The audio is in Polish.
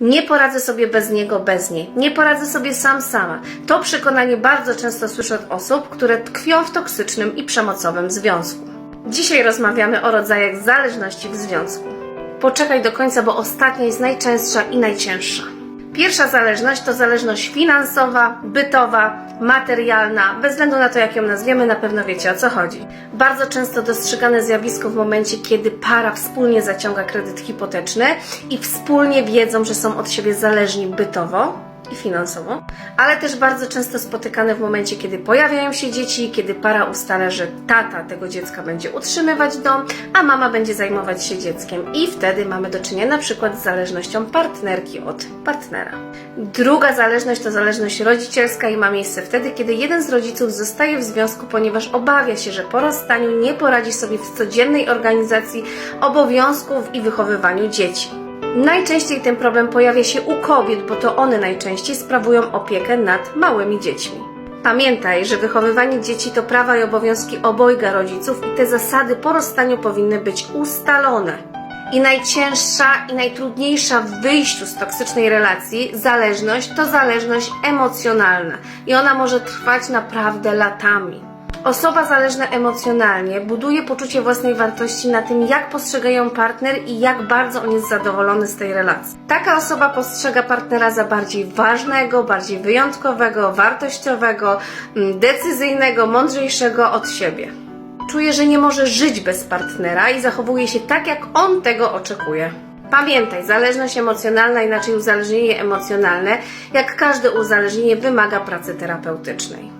Nie poradzę sobie bez niego, bez niej. Nie poradzę sobie sam, sama. To przekonanie bardzo często słyszę od osób, które tkwią w toksycznym i przemocowym związku. Dzisiaj rozmawiamy o rodzajach zależności w związku. Poczekaj do końca, bo ostatnia jest najczęstsza i najcięższa. Pierwsza zależność to zależność finansowa, bytowa, materialna. Bez względu na to, jak ją nazwiemy, na pewno wiecie o co chodzi. Bardzo często dostrzegane zjawisko w momencie, kiedy para wspólnie zaciąga kredyt hipoteczny i wspólnie wiedzą, że są od siebie zależni bytowo i finansowo, ale też bardzo często spotykane w momencie, kiedy pojawiają się dzieci, kiedy para ustala, że tata tego dziecka będzie utrzymywać dom, a mama będzie zajmować się dzieckiem i wtedy mamy do czynienia na przykład z zależnością partnerki od partnera. Druga zależność to zależność rodzicielska i ma miejsce wtedy, kiedy jeden z rodziców zostaje w związku, ponieważ obawia się, że po rozstaniu nie poradzi sobie w codziennej organizacji obowiązków i wychowywaniu dzieci. Najczęściej ten problem pojawia się u kobiet, bo to one najczęściej sprawują opiekę nad małymi dziećmi. Pamiętaj, że wychowywanie dzieci to prawa i obowiązki obojga rodziców i te zasady po rozstaniu powinny być ustalone. I najcięższa i najtrudniejsza w wyjściu z toksycznej relacji zależność to zależność emocjonalna i ona może trwać naprawdę latami. Osoba zależna emocjonalnie buduje poczucie własnej wartości na tym, jak postrzega ją partner i jak bardzo on jest zadowolony z tej relacji. Taka osoba postrzega partnera za bardziej ważnego, bardziej wyjątkowego, wartościowego, mm, decyzyjnego, mądrzejszego od siebie. Czuje, że nie może żyć bez partnera i zachowuje się tak, jak on tego oczekuje. Pamiętaj, zależność emocjonalna, inaczej uzależnienie emocjonalne, jak każde uzależnienie, wymaga pracy terapeutycznej.